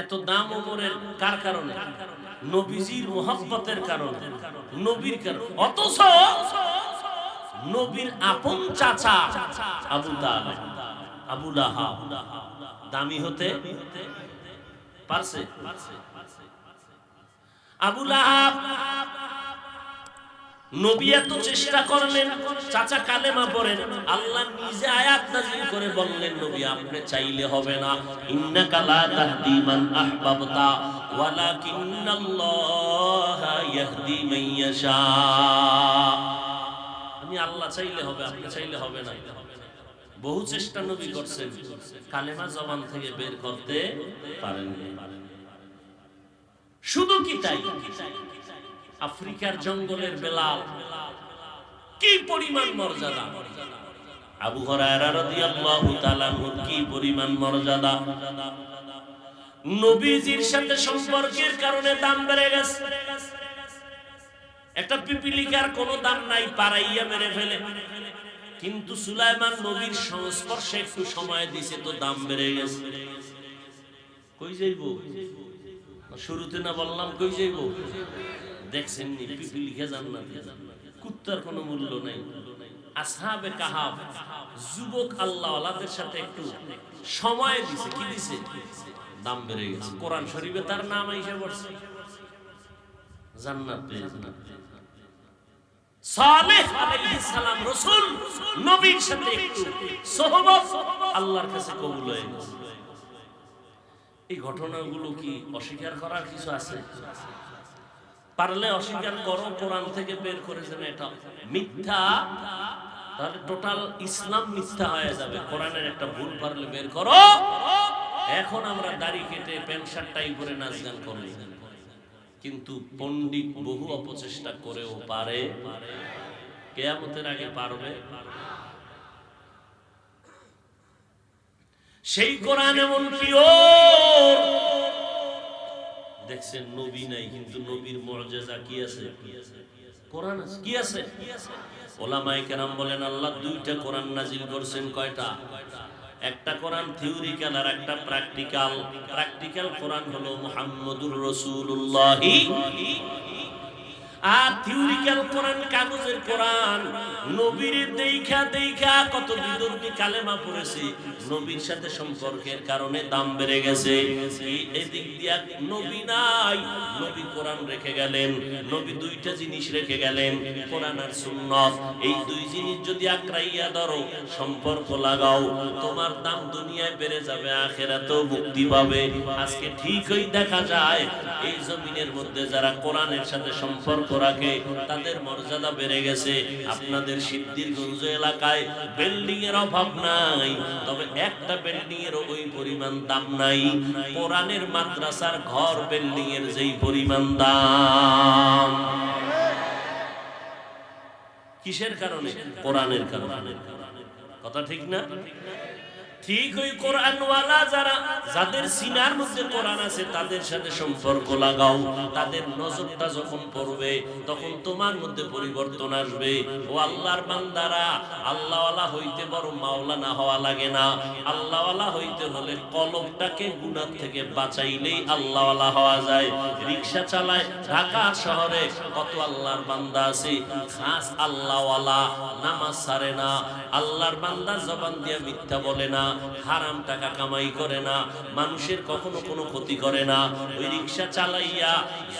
এত দাম ওমরের কার কারণে? নবীজির মোহাব্বতের কারণে। নবীর কারণ। অথচ নবীর আপন চাচা আবু তালেব, আবু দামি হতে পারছে? আবু নবী এত চেষ্টা করলেন, চাচা কালেমা পড়েন, আল্লাহ নিজে আয়াত নাযিল করে বললেন, নবী, আপনি চাইলে হবে না। ইন্নাকা লা তাহদি মান আহবাবতা, ওয়ালাকিন্নাল্লাহা ইয়াহদি মান ইয়াশা। আমি আল্লাহ চাইলে হবে, আপনি চাইলে হবে না। বহু চেষ্টা নবী করছেন, কালেমা জবান থেকে বের করতে পারেন শুধু কি তাই? আফ্রিকার জঙ্গলের বেলাল। কি পরিমাণ মর্যাদা? আবু হুরায়রা রাদিয়াল্লাহু কি পরিমাণ মর্যাদা? নবীজির সাথে সম্পর্কের কারণে দাম বেড়ে গেছে। একটা পিপিলিকার কোনো দাম নাই পারাইয়া মেরে ফেলে। কিন্তু সুলাইমান নবীর সংস্পর্শে একটু সময় দিছে তো দাম বেড়ে গেছে। কই যাইবো? শুরুতে না বললাম, কই যাইবো? দেখছেন নি পিপিলিকা জান্নাতে কুত্তার কোনো মূল্য নাই। আসহাবে কাহাব, যুবক আল্লাহওয়ালাদের সাথে একটু সময় দিছে। কি দিছে? দাম বেড়ে গেছে। কোরআন শরীফে তার নাম আইসা পড়ছে। জান্নাত পেয়ে জান্নাত সালেহ আলাইহিস সালাম রাসূল, নবীর সাথে একটু সোহবত আল্লাহর কাছে কবুল হয়ে গেছে। এই ঘটনাগুলো কি অস্বীকার করার কিছু আছে? পারলে অস্বীকার করো, কোরআন থেকে বের করে যেন এটা। মিথ্যা, তাহলে টোটাল ইসলাম মিথ্যা হয়ে যাবে। কোরআনের একটা ভুল পারলে বের করো। এখন আমরা দাড়ি কেটে প্যান্ট শার্ট টাই করে নাচ গান করি। কিন্তু পণ্ডিত বহু অপচেষ্টা করেও পারে। কেয়ামতের আগে পারবে। সেই কোরআন এমন পিওর। দেখছেন নবী নাই, কিন্তু নবীর মর্যাদা কি আছে? কোরআন কি আছে? ওলামায়ে কেরাম বলেন, আল্লাহ দুইটা কোরআন নাজিল করছেন কয়টা? একটা কোরআন থিওরিক্যাল আর একটা প্র্যাকটিক্যাল। প্র্যাকটিক্যাল কোরআন হলো মুহাম্মদুর রাসূলুল্লাহি। সম্পর্কের কারণে দাম বেড়ে গেছে। এদিক দিয়া নবী নাই, নবী কোরআন রেখে গেলেন, নবী দুইটা জিনিস রেখে গেলেন, কোরআন আর সুন্নত। এই দুই জিনিস যদি আঁকড়াইয়া ধরো, সম্পর্ক লাগাও, তোমার দাম দুনিয়ায় বেড়ে যাবে, আখেরাতেও মুক্তি পাবে। আজকে ঠিকই দেখা যায়, এই জমিনের মধ্যে যারা কোরআনের সাথে সম্পর্ক রাখে তাদের মর্যাদা বেড়ে গেছে। আপনাদের সিদ্ধিরগঞ্জ এলাকায় বিল্ডিং এর অভাব নাই, তবে একটা বিল্ডিং এর ওই পরিমাণ দাম নাই। কোরআনের মাদ্রাসার ঘর বিল্ডিং এর যেই পরিমাণ দাম। কিসের কারণে? কোরআনের কারণে। কথা ঠিক না? ঠিক ওই কোরআনওয়ালা যারা, যাদের সিনার মধ্যে কোরআন আছে, তাদের সাথে সম্পর্ক লাগাও, তাদের নজরটা যখন পড়বে, তখন তোমার মধ্যে পরিবর্তন আসবে। ও আল্লাহর বান্দারা, আল্লাহওয়ালা হইতে বড় মাওলানা হওয়া লাগে না। আল্লাহওয়ালা হইতে হলে কলমটাকে গুনার থেকে বাঁচাইলেই আল্লাহওয়ালা হওয়া যায়। রিক্সা চালায় ঢাকা শহরে কত আল্লাহর বান্দা আছে। খাস আল্লাহওয়ালা, নামাজ ছাড়ে না। আল্লাহর বান্দা জবান দিয়ে মিথ্যা বলে না। হারাম টাকা কামাই করে না, মানুষের কখনো কোনো ক্ষতি করে না। ওই রিক্সা চালাইয়া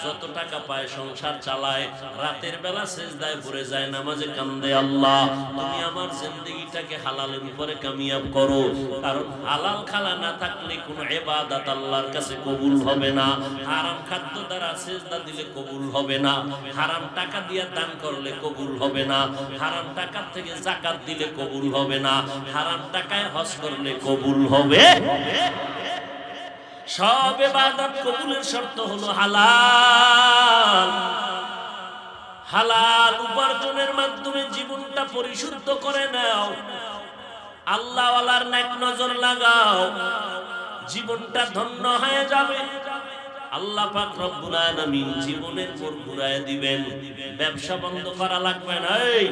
যত টাকা পায় সংসার চালায়, রাতের বেলা সেজদায় পড়ে যায়, নামাজে কান্দে আল্লাহ। তুমি আমার জিন্দগিটাকে হালালের উপরে কামিয়াব করো, কারণ হালাল খালা না থাকলে কোনো এবাদাত আল্লাহর কাছে কবুল হবে না। হারাম খাদ্য দ্বারা সেজদা দিলে কবুল হবে না। হারাম টাকা দিয়ে দান করলে কবুল হবে না। হারাম টাকার থেকে জাকাত দিলে কবুল হবে না। হারাম টাকায় হজ করলে কবুল হবে। সব এবাদত কবুলের শর্ত হলো হালাল। হালাল উপার্জনের মাধ্যমে জীবনটা পরিশুদ্ধ করে নাও। আল্লাহওয়ালার নাক নজর লাগাও। জীবনটা ধন্য হয়ে যাবে। আল্লাহ পাক রব্বুল আলামিন জীবনের মোড় ঘুরায় দিবেন। ব্যবসা বন্ধ করা লাগবে না, এই।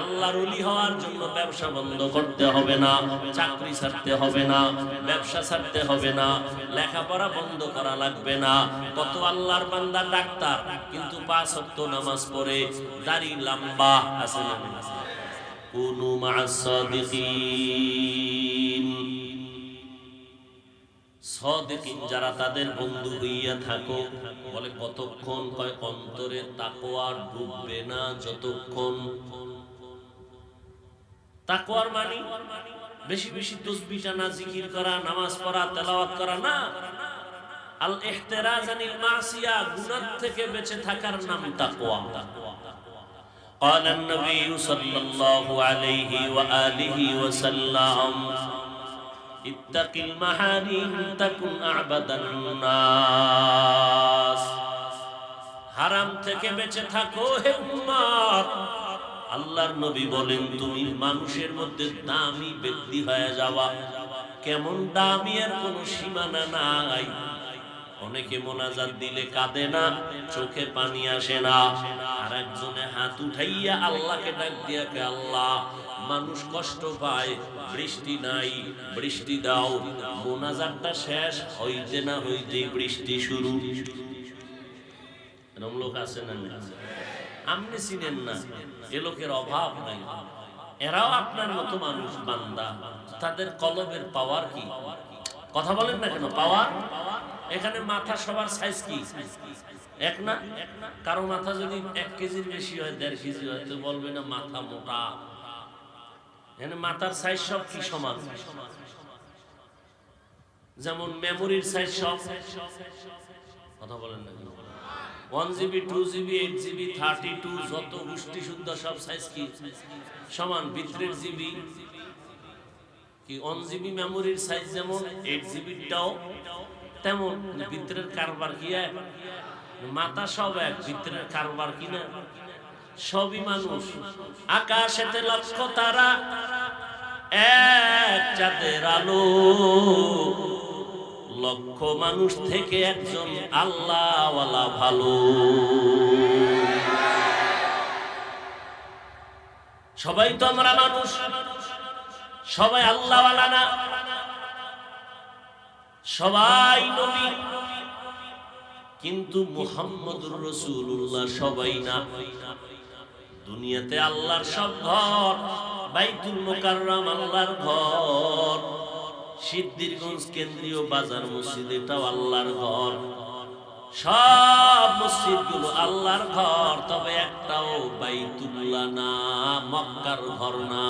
আল্লাহর ওলি হওয়ার জন্য ব্যবসা বন্ধ করতে হবে না, চাকরি ছাড়তে হবে না, ব্যবসা ছাড়তে হবে না, লেখাপড়া বন্ধ করা লাগবে না। কত আল্লাহর বান্দা ডাক্তার, কিন্তু পাঁচ ওয়াক্ত নামাজ পড়ে দাড়ি লম্বা আছে? কুনু মা'আস সাদিকিন। সদিকিন যারা তাদের বন্ধু হইয়া থাকো বলে কতক্ষণ কয় অন্তরে তাকওয়ার ডুববে না যতক্ষণ তাকওয়ার মানে বেশি বেশি তসবিহ টানা জিকির করা নামাজ পড়া তেলাওয়াত করা না আল ইহতিরাজ আনিল মাসিয়া গুনাহ থেকে বেঁচে থাকার নাম তাকওয়া قال النبي صلى الله عليه وآله وسلم ইত্তাকিল মাহারিম তাকুন আবাদান নাস। হারাম থেকে বেঁচে থাকো হে উম্মত আল্লাহর নবী বলেন, তুমি মানুষের মধ্যে দামি ব্যক্তি হয়ে যাওয়া। কেমন দামি আর কোনো সীমানা নাই। অনেকে মোনাজাত দিলে কাঁদে না, চোখে পানি আসে না। আর একজনে হাত উঠাইয়া আল্লাহকে ডাক দিয়া কে আল্লাহ মানুষ কষ্ট পায়, বৃষ্টি নাই, বৃষ্টি দাও, মোনাজাতটা শেষ, হইতে না হইতেই বৃষ্টি শুরু। এরকম লোক আছে না আপনি চিনেন না, এ লোকের অভাব নাই। এরাও আপনার মতো মানুষ, বান্দা। তাদের কলবের পাওয়ার কি? কথা বলেন না কেন? পাওয়ার এখানে মাথা সবার সাইজ কি? এক না? কারও মাথা যদি এক কেজির বেশি হয়, দেড় কেজি হয়, তো বলবে না মাথা মোটা। এখানে মাথার সাইজ সব কি সমান? যেমন মেমোরির সাইজ সব। কথা বলেন না one GB two GB eight GB thirty two যত গোষ্ঠী শুদ্ধ সব সাইজ কি? সমান ভিতরের জিবি কি ওয়ান জিবি মেমোরির সাইজ যেমন এইট জিবিটাও তেমন। ভিতরের কারবার কি এক? মাথা সব এক ভিতরের কারবার কি না? সবই মানুষ। আকাশেতে লক্ষ তারা, এক চাঁদের আলো। লক্ষ মানুষ থেকে একজন আল্লাহওয়ালা ভালো। সবাই তো আমরা মানুষ। সবাই আল্লাহওয়ালা না। সবাই নবী। কিন্তু মুহাম্মদুর রসুল্লাহ সবাই না। দুনিয়াতে আল্লাহর সব ঘর বাইতুল মোকাররম আল্লাহর ঘর সিদ্ধিরগঞ্জ কেন্দ্রীয় বাজার মসজিদ এটাও আল্লাহর ঘর সব মসজিদ গুলো আল্লাহর ঘর তবে একটাও বাইতুল্লাহ না মক্কার ঘর না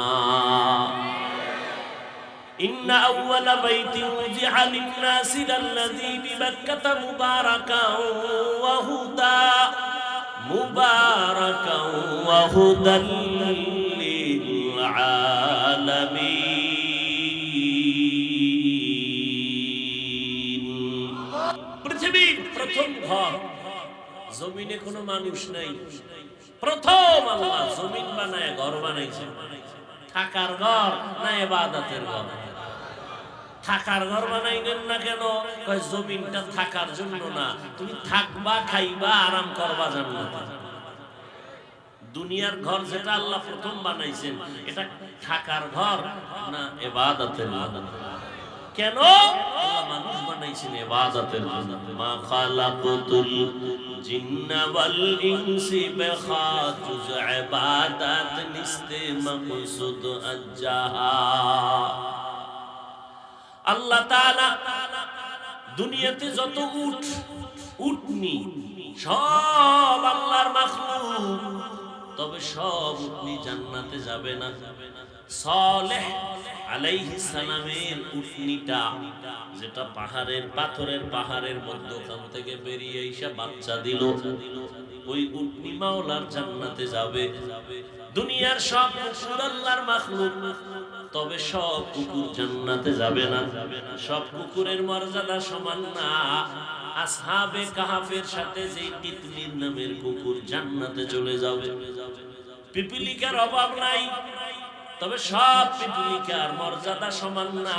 إن أول بيت وضع للناس للذي ببكة مباركا وهدى مباركا وهدى للعالمين পৃথিবীর প্রথম ঘর জমিনে কোনো মানুষ নাই প্রথম আল্লাহ জমিন বানায় ঘর বানাইছে থাকার ঘর না এবাদতের ঘর থাকার ঘর বানাইলেন না কেন? কয়, জমিনটা থাকার জন্য না। তুমি থাকবা, খাইবা, আরাম করবা জান্নাতে। দুনিয়ার ঘর যেটা আল্লাহ প্রথম বানাইছেন, এটা থাকার ঘর না এবাদতের কেন? মানুষ বানাইছেন এবাদতের মা খালাকুতুল জিন্না ওয়াল ইনসি বিখাতুজ ইবাদাত নিস্তে মাকসুদ আজ্জাহা। দুনিয়াতে যত উট, উটনি, সব আল্লাহর মাখলুক। তবে সব উটনি জান্নাতে যাবে না। যেটা পাহাড়ের, পাথরের পাহাড়ের মধ্যখান থেকে বেরিয়ে এসে বাচ্চা দিল। ওই উটনি মাওলার জান্নাতে যাবে। দুনিয়ার সব আল্লাহর মাখলুক। তবে সব কুকুর জান্নাতে যাবে না। সব কুকুরের মর্যাদা সমান না। আসহাবে কাহাফের সাথে যে তিতলির নামের কুকুর জান্নাতে চলে যাবে। পিপিলিকার অভাব নাই। তবে সব পিপিলিকার মর্যাদা সমান না।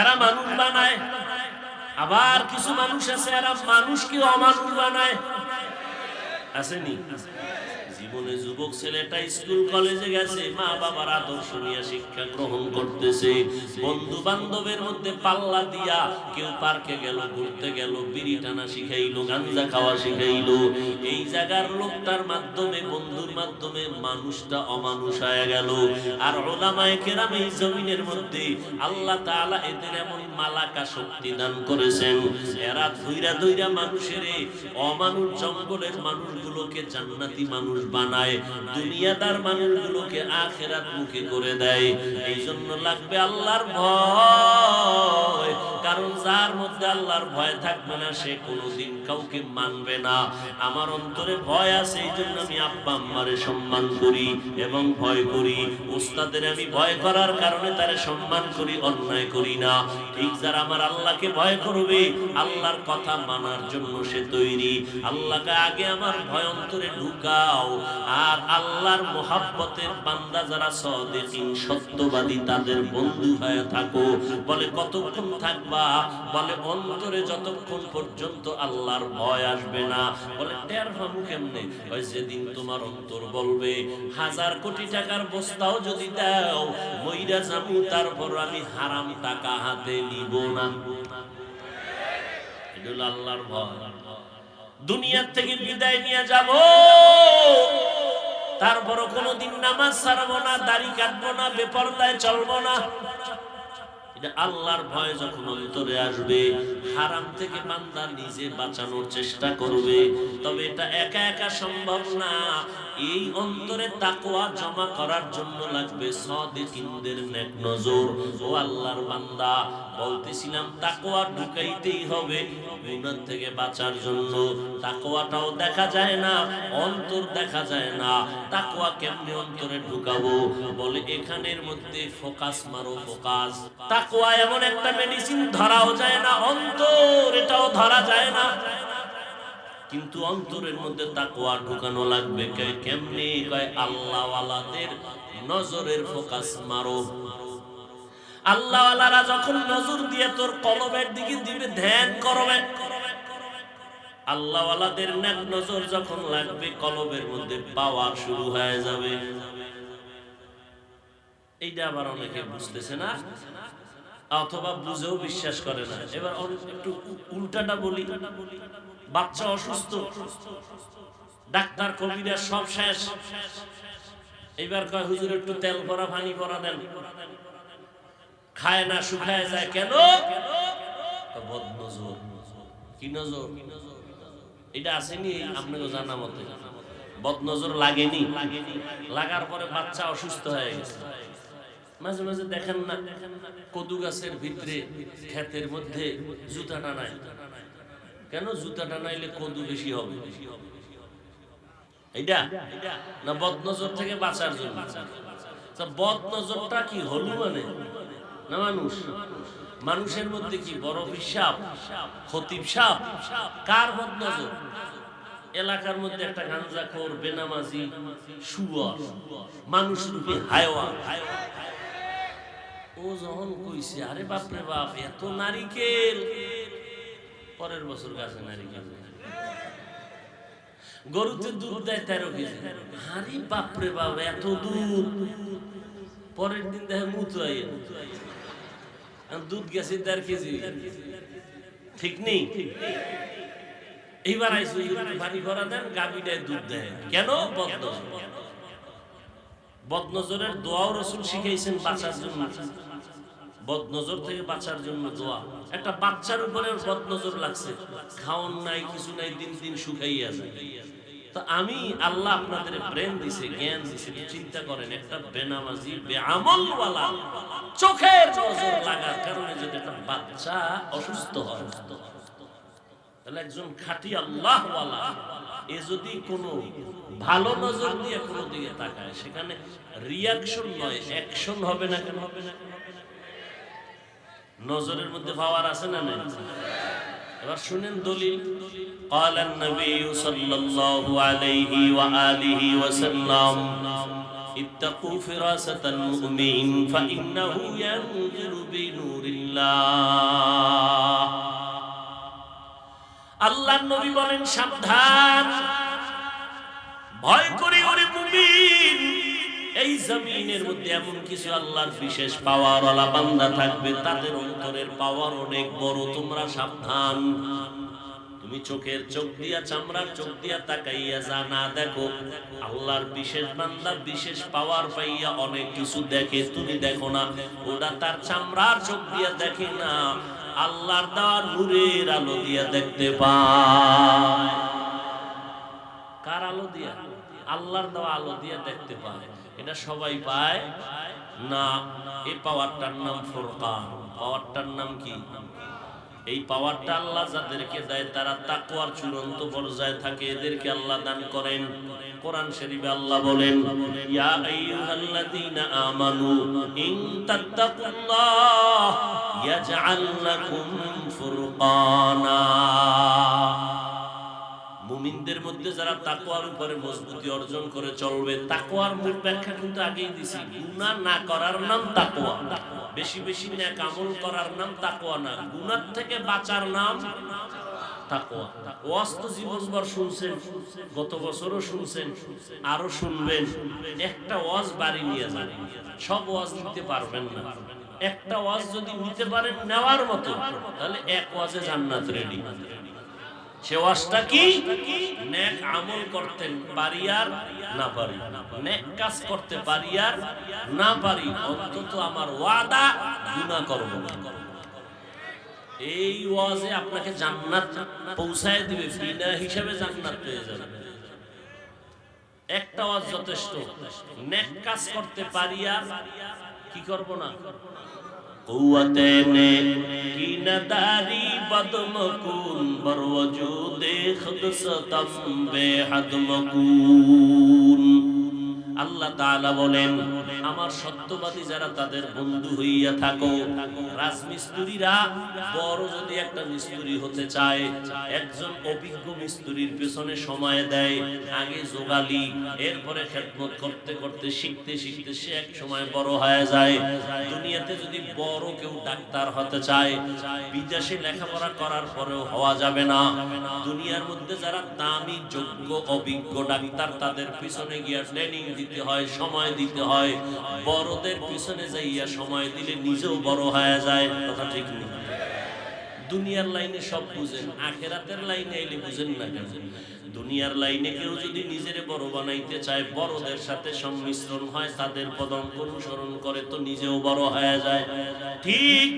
এরা মানুষ বানায়। আবার কিছু মানুষ আছে এরা মানুষকে অমানুষ বানায়। আসেনি জীবনে যুবক ছেলেটা স্কুল কলেজে গেছে, মা বাবার আদর্শ নিয়ে শিক্ষা গ্রহণ করতেছে। বন্ধু বান্ধবের মধ্যে পাল্লা দিয়া কেউ পার্কে গেল, ঘুরতে গেল, বিড়ি টানা শিখাইলো, গাঞ্জা খাওয়া শিখাইলো। এই জায়গার লোকটার মাধ্যমে, বন্ধুর মাধ্যমে মানুষটা অমানুষ হয়ে গেল। আর ওলামায়ে কেরাম এই জমিনের মধ্যে আল্লাহ তাআলা এদের এমন মালাকা শক্তি দান করেছেন। এরা ধৈরা ধৈরা মানুষের অমানুষ জঙ্গলের মানুষগুলোকে জান্নাতি মানুষ বানায় দুনিয়াদার মানুষগুলোকে আখেরাত মুখে করে দেয়। এই জন্য লাগবে আল্লাহর ভয়। কারণ যার মধ্যে আল্লাহর ভয় থাকবে না, সে কোনোদিন কাউকে মানবে না। আমার অন্তরে ভয় আছে, এই জন্য আমি আব্বা আম্মারে সম্মান করি এবং ভয় করি। উস্তাদের আমি ভয় করার কারণে তারে সম্মান করি, অন্যায় করি না। ঠিক যারা আমার আল্লাহকে ভয় করবে, আল্লাহর কথা মানার জন্য সে তৈরি। আল্লাহকে আগে আমার ভয় অন্তরে ঢুকাও। আর আল্লাহর মোহাব্বতের বান্দা যারা সদেকিন, সত্যবাদী, তাদের বন্ধু হয়ে থাকো। বলে, কতক্ষণ থাকবা বলে, অন্তরে যতক্ষণ পর্যন্ত আল্লাহর ভয় আসবে না, বলে, টের পাবো কেমনে? ওই যেদিন তোমার অন্তর বলবে, হাজার কোটি টাকার বস্তাও যদি দাও, মইরা যাব, তারপর আমি হারাম টাকা হাতে নিব না। আল্লাহর ভয়। দুনিয়ার থেকে বিদায় নিয়ে যাব, তারপরও কোনোদিন নামাজ ছাড়বো না, দাড়ি কাটবো না, বেপরদায় চলবো না। আল্লাহর ভয় যখন অন্তরে আসবে, হারাম থেকে বান্দা নিজে বাঁচানোর চেষ্টা করবে। তবে এটা একা একা সম্ভব না। এই অন্তরে তাকওয়া জমা করার জন্য লাগবে সদিকিনদের নেক নজর। ও আল্লাহর বান্দা, বলতেছিলাম তাকওয়া ঢুকাইতেই হবে গুনাহ থেকে বাঁচার জন্য। তাকওয়াটাও দেখা যায় না, অন্তর দেখা যায় না। তাকওয়া কেমনে অন্তরে ঢুকাবো? বলে এখানের মধ্যে ফোকাস মারো, ফোকাস। তাকওয়া এমন একটা মেডিসিন ধরাও যায় না, অন্তর এটাও ধরা যায় না। কিন্তু অন্তরের মধ্যে তাকওয়া ঢুকানো লাগবে কেমনে? কয় আল্লাহওয়ালাদের নজরের ফোকাস মারো। আল্লাহওয়ালারা যখন নজর দিয়ে তোর কলবের দিকে দিবে, ধ্যান করবে। আল্লাহওয়ালাদের নেক নজর যখন লাগবে, কলবের মধ্যে পাওয়ার শুরু হয়ে যাবে। এইটা আবার অনেকে বুঝতেছে না? অথবা বুঝেও বিশ্বাস করে না। এবার একটু উল্টাটা বলি। বাচ্চা অসুস্থ, ডাক্তার, কবিরা সব শেষ। এইবার কয়, হুজুর, একটু তেল ভরা, পানি ভরা দেন। খায় না, শুকায় যায়। কেন? বদনজর। কি নজর? এটা আসেনি আপনাকে জানা মতে। বদনজর লাগেনি। লাগার পরে বাচ্চা অসুস্থ হয়ে গেছে। মাঝে মাঝে দেখেন না, কদু গাছের ভিতরে ক্ষেতের মধ্যে জুতা টানায়। কেন জুতা টানাইলে কদু বেশি হবে? এইটা না বদনজর থেকে বাঁচার জন্য? বদনজরটা কি হলু মানে? না মানুষ? মানুষের মধ্যে কি বড় সাপ খতিব সাপ? কার বদনজর? এলাকার মধ্যে একটা গাঞ্জাখোর বেনামাজি শুয়া মানুষ রূপে হায়ওয়ান। ও যখন কইছে, আরে বাপরে বাপ, এত নারিকেল। পরের বছর গাছে নারিকেল গরুতে দুধ দেয় তেরো কেজি। আরে বাপরে বাপ, এত দুধ। পরের দিন দেখে দুধ গেছে দেড় কেজি। ঠিক নেই? এইবার আইসো বাড়ি ভরা দেন গাবিটায় দুধ দেয়। কেন? বদনজর। বদনজরের দোয়াও রসুল শিখাইছেন বাঁচার জন্য। বদনজর থেকে বাঁচার জন্য দোয়া। একটা বাচ্চার উপরে বদনজর লাগছে। খাওন নাই, কিছু নাই, দিন দিন শুকাইয়া যায়। তো আমি আল্লাহ আপনাদের ব্রেন দিছে, জ্ঞান দিছে চিন্তা করেন, একটা বেনামাজি, বেআমলওয়ালা, চোখের নজর লাগার কারণে যদি একটা বাচ্চা অসুস্থ হয়, তাহলে একজন খাঁটি আল্লাহ এ যদি কোনো ভালো নজর দিয়ে কোনো দিকে তাকায়, সেখানে রিয়াকশন নয় অ্যাকশন হবে না কেন? হবে না? নজরের মধ্যে পাওয়ার আছে না নেই এবার শুনেন দলিল قال النبي صلى الله عليه وآله وسلم اتقوا فراسة المؤمن فإنه ينظر بنور الله আল্লাহ নবী বলেন সাবধান ভয় করে ওরে মুমিন এই জমিনের মধ্যে এমন কিছু আল্লাহর বিশেষ পাওয়ার ওয়ালা বান্দা থাকবে, তাদের অন্তরের পাওয়ার অনেক বড়, তোমরা সাবধান। তুমি চোখের চোখ দিয়া, চামড়ার চোখ দিয়া তাকাইয়া যা না দেখো, আল্লাহর বিশেষ বান্দা, বিশেষ পাওয়ার পাইয়া অনেক কিছু দেখে, তুমি দেখো না, ওরা তার চামড়ার চোখ দিয়া দেখে না, আল্লাহর দেওয়া নূরের আলো দিয়া দেখতে পায়। কার আলো দিয়া? আল্লাহর দেওয়া আলো দিয়া দেখতে পায়। এটা সবাই পায়? না। এই পাওয়ারটার নাম ফুরকান। পাওয়ারটার নাম কি? এই পাওয়ারটা আল্লাহ যাদেরকে দেয়, তারা তাকওয়ার চূড়ান্ত পর্যায়ে থাকে। এদেরকে আল্লাহ দান করেন। কোরআন শরীফে আল্লাহ বলেন, ইয়া আইয়ুহাল্লাযীনা আমানু, ইন তাত্তাকুল্লাহ, ইয়াজআল লাকুম ফুরকানা। মুমিনদের মধ্যে যারা তাকওয়ার উপরে মজবুতি অর্জন করে চলবে, তাকওয়ার মূল ব্যাখ্যা কিন্তু আগেই দিছি, গুনাহ না করার নাম তাকওয়া। বেশি বেশি নেক আমল করার নাম তাকওয়া না, গুনাহ থেকে বাঁচার নাম তাকওয়া। ওয়াজ তো জীবনভর শুনছেন, গত বছরও শুনছেন আরও শুনবেন, একটা ওয়াজ বাড়ি নিয়ে যান, সব ওয়াজ নিতে পারবেন না। একটা ওয়াজ যদি নিতে পারেন, নেওয়ার মতো, তাহলে এক ওয়াজে জান্নাত রেডি কি? নেক আমল করতেন পারি আর না পারি। নেক কাজ করতে না পারি এই ওয়াজে আপনাকে জান্নাত পৌঁছায় দিবে, বিনা হিসাবে জান্নাত পেয়ে যাবেন একটা ওয়াজ যথেষ্ট। নেক কাজ করতে পারি আর কি করব না? قوتین کی نداری بدمکون بر وجود خود ستم بے حد مکون আল্লাহ তাআলা বলেন, আমার সত্যবাদী যারা তাদের বন্ধু হইয়া থাকো, রাজমিস্ত্রিরা বড় যদি একটা মিস্ত্রি হতে চায়, একজন অভিজ্ঞ মিস্ত্রির পেছনে সময় দেয়, আগে যোগালি এরপরে খেদমত করতে করতে শিখতে শিখতে সে এক সময় বড় হয়ে যায়। দুনিয়াতে যদি বড় কেউ ডাক্তার হতে চায়, বিদেশে লেখাপড়া করার পরেও হওয়া যাবে না। দুনিয়ার মধ্যে যারা দামি, যোগ্য, অভিজ্ঞ ডাক্তার তাদের পিছনে গিয়া ট্রেনিং দিতে হয়, সময় দিতে হয়। বড়দের পিছনে যাইয়া সময় দিলে নিজেও বড় হয়ে যায়। কথা ঠিক নেই দুনিয়ার লাইনে সব বুঝেন, আখেরাতের লাইনে এলে বুঝেন না কেন? দুনিয়ার লাইনে কেউ যদি নিজের বড় বানাইতে চায়, বড়দের সাথে সংমিশ্রণ হয়, তাদের পদঙ্ক অনুসরণ করে, তো নিজেও বড় হয়ে যায়। ঠিক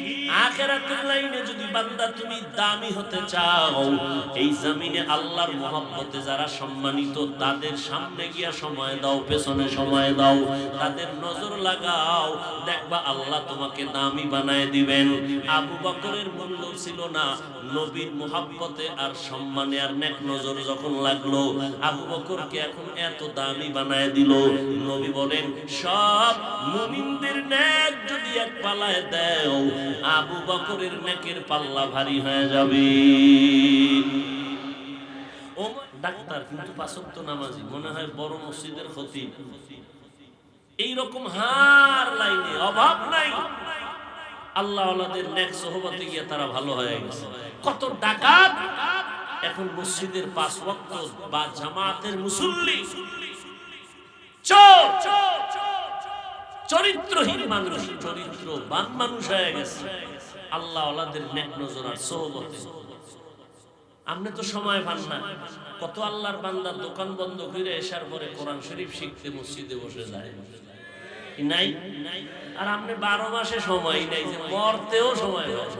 আখেরাতের লাইনে যদি বান্দা তুমি দামি হতে চাও, এই জমিনে আল্লাহর মহব্বতে যারা সম্মানিত, তাদের সামনে গিয়া সময় দাও, পেছনে সময় দাও, তাদের নজর লাগাও, দেখবা আল্লাহ তোমাকে দামি বানায় দিবেন। আবু বকরের মূল্য ছিল না, নবীর মোহাব্বতে আর সম্মানে আর নেক নজর যখন লাগল। আবু বকরকে এখন এত দামি বানায় দিল। নবী বলেন, সব মুমিনদের নেক যদি এক পালায় দেও, আবু বকরের নেকের পাল্লা ভারী হয়ে যাবে। ও ডাক্তার, কিন্তু পাঁচক্ত নামাজি, মনে হয় বড় মসজিদের ক্ষতি এইরকম হার লাইনে অভাব নাই। আল্লাহ নেক সহবতে গিয়ে তারা ভালো হয়ে গেছে। কত ডাকাত! এখন মসজিদের পাঁচ ওয়াক্ত বা জামাতের মুসল্লি। চোর! চরিত্রহীন মানুষ চরিত্র চরিত্রবান মানুষ হয়ে গেছে। আল্লাহ নজর আর সহবতে আপনি তো সময় পান না। কত আল্লাহর বান্দার দোকান বন্ধ করে এসার পরে কোরআন শরীফ শিখতে মসজিদে বসে যায়। নাই? আর আপনি বারো মাসে সময় নাই যে মরতেও সময় পায়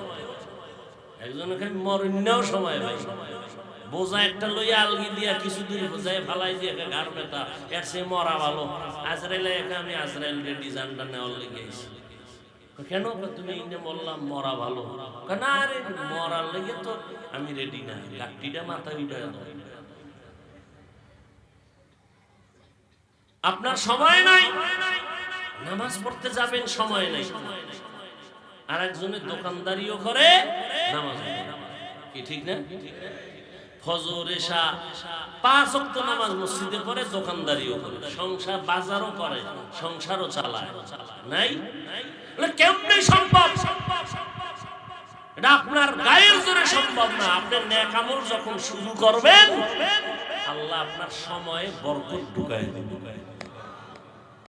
একজন মরণেও সময় পায় বোঝা একটা লইয়া আলগি দিয়া কিছু কিছুদিন বোঝায় ফালাই দিয়ে একটা গার বেটা এর সে মরা ভালো। আজরাইলে একা আমি আজরাইল রে ডিজাইনটা নেওয়ার লেগে কেন তুমি বললাম মরা ভালো? না রে, মরার লেগে তো আমি রেডি না। লাকটিটা মাথায় উঠে আপনার সময় নাই। নামাজ পড়তে যাবেন সময় নাই। আর একজনের দোকানদারিও করে, নামাজ। কি ঠিক না? পাঁচ অক্ত নামাজ সংসার বাজারও করে, সংসারও চালায়। নাই? সম্ভব? এটা আপনার সম্ভব না। যখন শুরু করবেন, আল্লাহ আপনার সময়ে বরকত ঢুকায় দিবে।